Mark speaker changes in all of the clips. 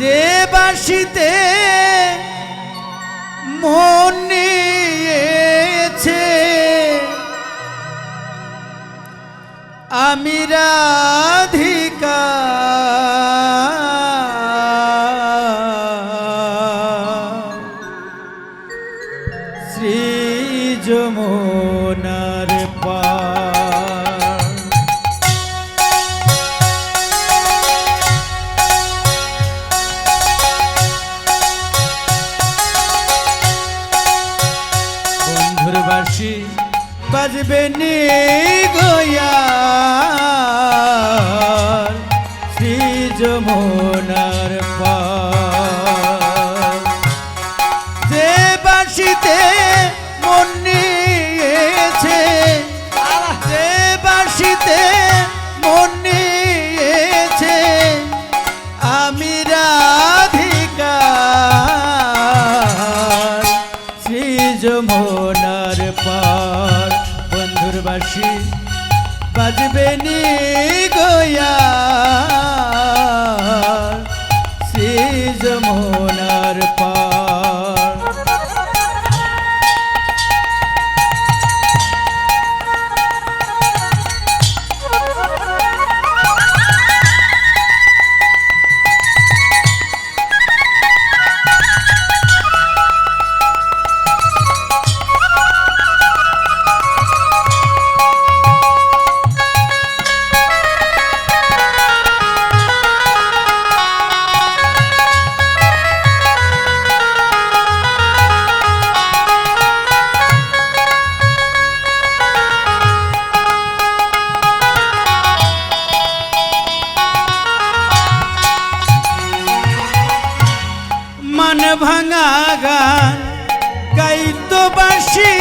Speaker 1: যে বাসিতে মন নিয়েছে আমি রাধিকা। শ্রী যমুনার পা ভাঙা গান গাইতো বাসি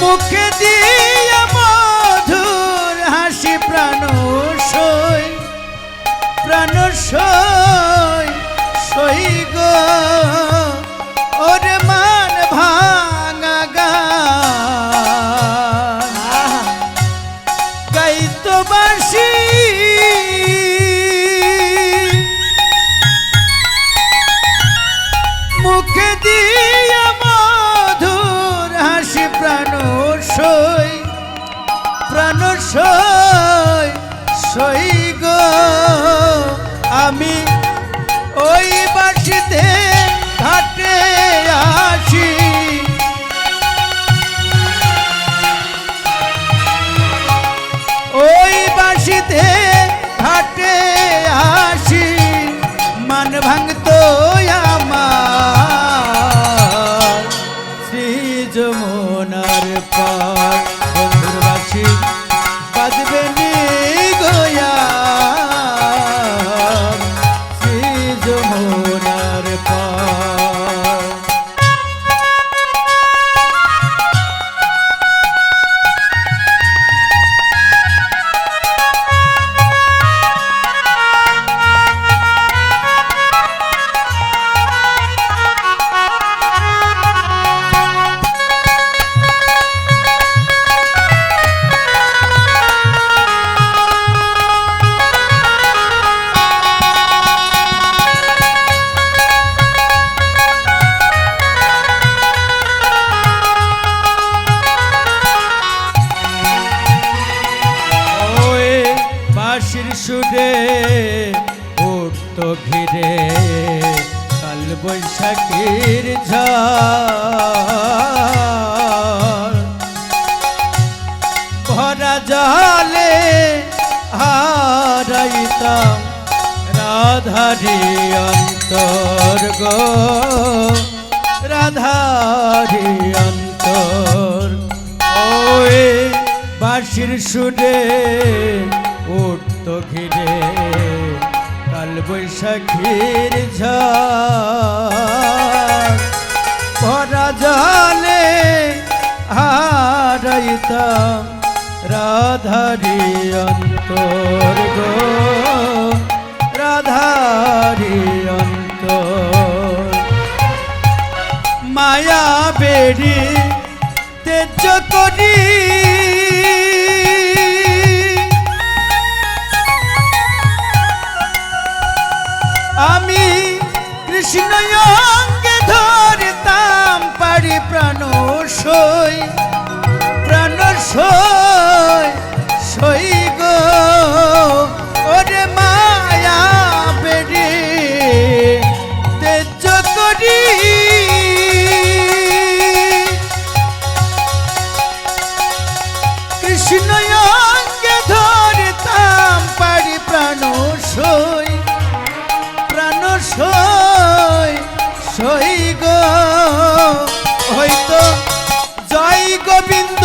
Speaker 1: মুখে দিয়ে মধুর হাসি প্রাণ সই প্রাণ সই। বৈশাখীর ঝড় ভরা জলে হারাইতাম রাধারি অন্তর গো। রাধারি অন্তর। ওই বাঁশির সুরে উঠত ঘিরে। বৈশাখীর ঝড়। ভরা জলে রাধারি অন্তর গো। রাধারি অন্তর। মায়া বেড়ি তেজ করি কৃষ্ণ অঙ্গে ধরতাম পারি প্রাণ সই প্রাণ সই। সই গো হইতো জয় গোবিন্দ।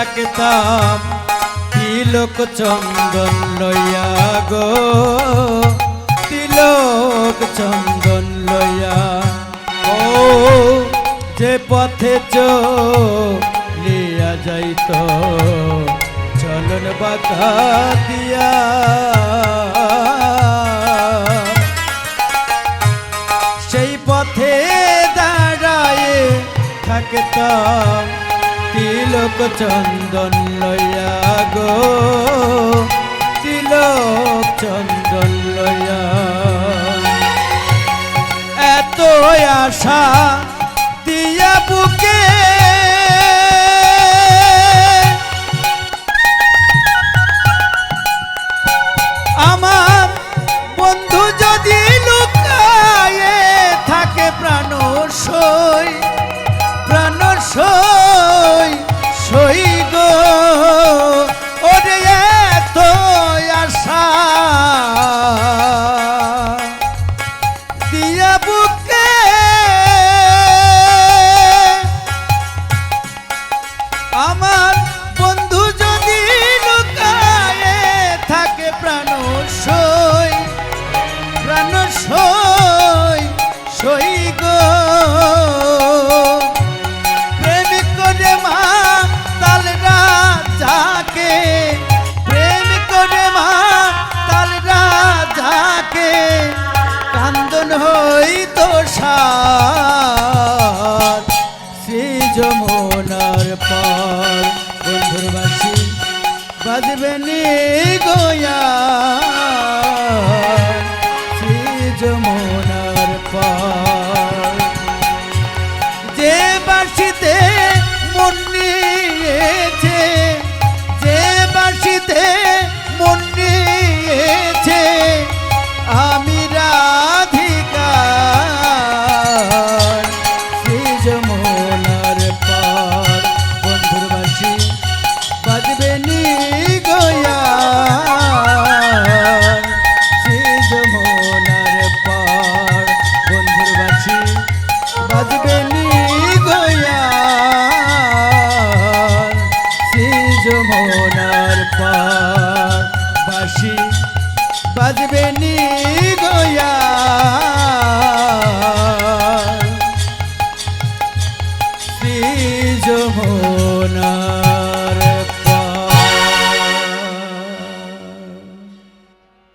Speaker 1: থাকতাম তিলক চন্দন লইয়া গো। তিলক চন্দন লইয়া। ও, যে পথে চলিয়া যাইত, চলন বাধা দি চন্দন লয়া গো তিলক চন্দন লয়া এত আশা নি গোয়া চিজ যমুনার পার। বাসি বাজবে নি গয়া শ্রী যমুনা